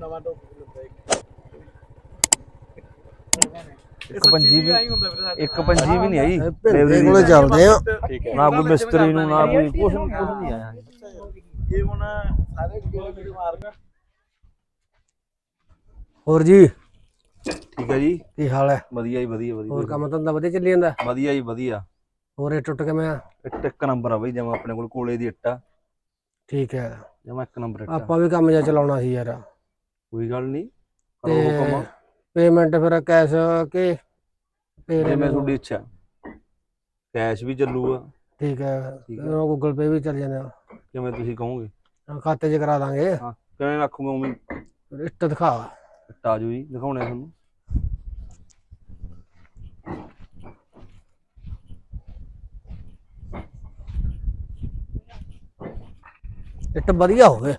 ਨਵਾਂ ਇੱਕ। ਇੱਕ ਪੰਜੀ ਵੀ ਆਈ ਹੁੰਦਾ ਵੀਰੇ ਸਾਡੇ ਇੱਕ ਪੰਜੀ ਵੀ ਨਹੀਂ ਆਈ। ਭਿੰਦੇ ਕੋਲੇ ਚੱਲਦੇ ਆ। ਠੀਕ ਹੈ ਨਾ ਕੋਈ ਮਿਸਤਰੀ ਨੂੰ ਨਾ ਕੋਈ ਕੁਛ ਕੁਛ ਨਹੀਂ ਆਇਆ। ਇਹ ਹੁਣ ਸਾਰੇ ਗੇੜੇ ਗੇੜੇ ਮਾਰ ਗਿਆ। ਹੋਰ ਜੀ? ਠੀਕ ਹੈ ਜੀ। ਕੀ ਹਾਲ ਹੈ? ਵਧੀਆ ਜੀ ਵਧੀਆ ਵਧੀਆ। ਹੋਰ ਕੰਮ ਧੰਦਾ ਵਧੀਆ ਚੱਲੀ ਜਾਂਦਾ? ਵਧੀਆ ਜੀ ਵਧੀਆ। ਹੋਰ ਇਹ ਟੁੱਟ ਕਿਵੇਂ ਆ? ਇੱਟ ਇੱਕ ਨੰਬਰ ਆ ਬਈ ਜਮਾ ਆਪਣੇ ਕੋਲ ਕੋਲੇ ਦੀ ਇੱਟ ਆ। ਠੀਕ ਹੈ। ਜਮਾ ਇੱਕ ਨੰਬਰ ਇੱਟ ਆ। ਆਪਾਂ ਵੀ ਕੰਮ ਜਿਹਾ ਚਲਾਉਣਾ ਸੀ ਯਾਰ। ਕੋਈ ਗੱਲ ਨਹੀਂ ਕਰੋ ਹੁਕਮ। ਪੇਮੈਂਟ ਫਿਰ ਕੈਸ਼ ਕੇ ਫੇਰ ਜਿਵੇਂ ਤੁਹਾਡੀ ਇੱਛਾ ਕੈਸ਼ ਵੀ ਚੱਲੂਗਾ ਠੀਕ ਹੈ ਠੀਕ ਹੈ। ਗੂਗਲ ਪੇ ਵੀ ਚੱਲ ਜਾਂਦੇ ਕਿਵੇਂ ਤੁਸੀਂ ਕਹੋਗੇ? ਖਾਤੇ 'ਚ ਕਰਾ ਦਾਂਗੇ। ਹਾਂ ਕਿਵੇਂ ਰੱਖੂਗਾ ਉਵੇਂ? ਇੱਟ ਦਿਖਾ। ਆ ਜਾਓ ਜੀ ਦਿਖਾਉਣੇ ਤੁਹਾਨੂੰ। ਇੱਟ ਵਧੀਆ ਹੋਵੇ।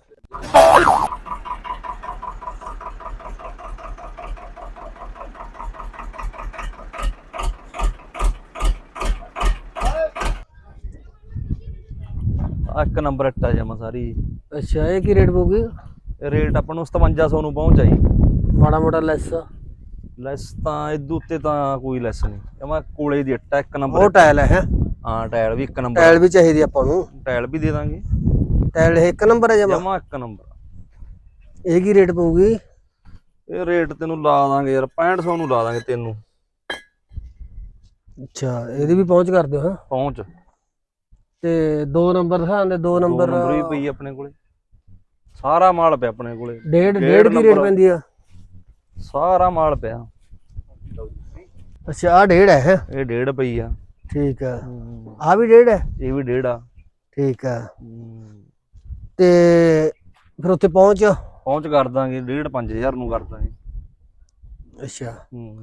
ਆ ਇੱਕ ਨੰਬਰ ਇੱਟ ਆ ਜਮਾ ਸਾਰੀ। ਅੱਛਾ ਇਹ ਕੀ ਰੇਟ ਪਊਗੀ? ਰੇਟ ਆਪਾਂ ਨੂੰ 5700 ਨੂੰ ਪਹੁੰਚ ਆਈ ਮਾੜਾ ਮੋਟਾ ਲੈਸ ਲੈਸ ਤਾਂ ਇਦੋਂ ਉੱਤੇ ਤਾਂ ਕੋਈ ਲੈਸ ਨਹੀਂ। ਜਮਾ ਕੋਲੇ ਦੀ ਇੱਟ ਆ ਇੱਕ ਨੰਬਰ ਉਹ ਟਾਇਲ ਹੈ ਹੈਂ? ਹਾਂ ਟਾਇਲ ਵੀ ਇੱਕ ਨੰਬਰ। ਟਾਇਲ ਵੀ ਚਾਹੀਦੀ ਆਪਾਂ ਨੂੰ। ਟਾਇਲ ਵੀ ਦੇ ਦਾਂਗੇ। ਟਾਇਲ ਇਹ ਇੱਕ ਨੰਬਰ ਹੈ ਜਮਾ? ਜਮਾ ਇੱਕ ਨੰਬਰ। ਇਹ ਕੀ ਰੇਟ ਪਊਗੀ? ਇਹ ਰੇਟ ਤੈਨੂੰ ਲਾ ਦਾਂਗੇ ਯਾਰ 6500 ਨੂੰ ਲਾ ਦਾਂਗੇ ਤੈਨੂੰ। ਅੱਛਾ ਇਹਦੀ ਵੀ ਪਹੁੰਚ ਕਰ ਦਿਓ ਹਾਂ? ਪਹੁੰਚ। ਤੇ ਦੋ ਨੰਬਰ ਦਿਖਾਉਂਦੇ ਦੋ ਦੋ ਨੰਬਰ ਨੰਬਰ ਵੀ ਪਈ ਆਪਣੇ ਕੋਲੇ। ਸਾਰਾ ਮਾਲ ਪਿਆ ਆਪਣੇ ਕੋਲੇ। ਡੇਢ ਡੇਢ ਕੀ ਰੇਟ। ਪੈਂਦੀ ਆ। ਸਾਰਾ ਮਾਲ ਪਿਆ। ਅੱਛਾ ਆ ਡੇਢ ਹੈ? ਇਹ ਡੇਢ ਪਈ ਆ। ਠੀਕ ਆ। ਆ ਵੀ ਡੇਢ ਹੈ? ਇਹ ਵੀ ਡੇਢ ਆ। ਠੀਕ ਆ। ਤੇ ਫਿਰ ਉੱਥੇ ਪਹੁੰਚ? ਪਹੁੰਚ ਕਰ ਦਾਂਗੇ ਡੇਢ 5000 ਨੂੰ ਕਰ ਦਾਂਗੇ। ਅੱਛਾ। ਹੂੰ।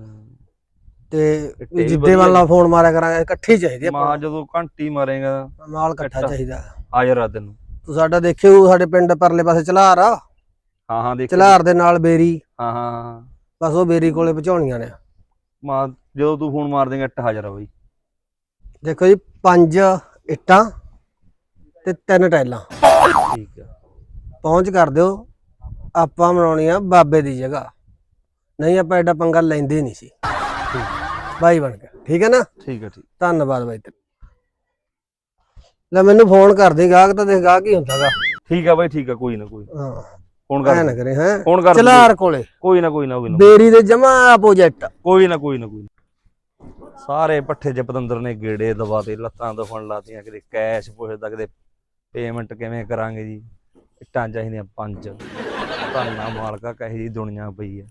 ਤੇ ਜਿੱਦੇ ਵਾਲਾ ਫੋਨ ਮਾਰਿਆ ਕਰਾਂਗੇ ਇਕੱਠੀ ਚਾਹੀਦੀ ਆ ਮਾਂ ਜਦੋਂ ਘੰਟੀ ਮਾਰੇਗਾ ਮਾਲ ਇਕੱਠਾ। ਚਾਹੀਦਾ। ਆ ਤੈਨੂੰ ਤੂੰ ਸਾਡਾ ਦੇਖਿਓ ਸਾਡੇ ਪਿੰਡ ਪਰਲੇ ਪਾਸੇ ਚਲਾਰ ਆ। ਹਾਂ ਹਾਂ ਦੇਖ। ਚਲਾਰ ਦੇ ਨਾਲ ਬੇਰੀ। ਹਾਂ ਹਾਂ ਹਾਂ। ਬਸ ਉਹ ਬੇਰੀ ਕੋਲੇ ਪਹੁੰਚਾਉਣੀਆਂ ਨੇ। ਮਾਂ ਜਦੋਂ ਤੂੰ ਫੋਨ ਮਾਰ ਦੇਂਗਾ ਇੱਟ ਹਾਜ਼ਰ ਆ ਬਈ। ਦੇਖੋ ਜੀ ਪੰਜ ਇੱਟਾਂ ਤੇ ਤਿੰਨ ਟਾਈਲਾਂ ਠੀਕ ਆ। ਪਹੁੰਚ ਕਰ ਦਿਓ ਆਪਾਂ ਬਣਾਉਣੀ ਆ ਬਾਬੇ ਦੀ ਜਗ੍ਹਾ। ਨਹੀਂ ਆਪਾਂ ਐਡਾ ਪੰਗਾ ਲੈਂਦੇ ਨਹੀਂ ਸੀ। ਬਾਈ ਬਣ ਕੇ ਠੀਕ ਹੈ ਨਾ? ਠੀਕ ਆ ਠੀਕ। ਧੰਨਵਾਦ ਬਾਈ ਤੇ ਲੈ ਮੈਨੂੰ ਫੋਨ ਕਰ ਦੇ ਗਾਹਕ ਤਾਂ ਦੇਖ ਗਾਹਕ ਹੀ ਹੁੰਦਾਗਾ ਠੀਕ ਆ ਬਾਈ ਠੀਕ ਆ ਕੋਈ ਨਾ ਕੋਈ। ਹਾਂ। ਫੋਨ ਐ ਕਰ ਨਾ ਕਰੇ ਹੈ। ਫੋਨ ਕਰ ਚਲਾਰ ਕੋਲੇ। ਕੋਈ ਨਾ ਕੋਈ ਨਾ ਕੋਈ ਨਾ। ਬੇਰੀ ਦੇ ਜਮਾ ਆਪੋਜੀਟ ਕੋਈ ਨਾ ਕੋਈ ਨਾ ਕੋਈ। ਸਾਰੇ ਪੱਠੇ ਚ ਪਤੰਦਰ ਨੇ ਗੇੜੇ ਦਵਾ ਤੇ ਲੱਤਾਂ ਦਫਣ ਲਾਤੀਆਂ ਕਿਤੇ ਕੈਸ਼ ਪੁੱਛਦਾ ਕਿਤੇ ਪੇਮੈਂਟ ਕਿਵੇਂ ਕਰਾਂਗੇ ਜੀ? ਇੱਟਾਂ ਚਾਹੀਦੀਆਂ ਪੰਜ। ਧੰਨਾ ਮਾਲਕਾ ਕਹੇ ਜੀ ਦੁਨੀਆ ਪਈ ਹੈ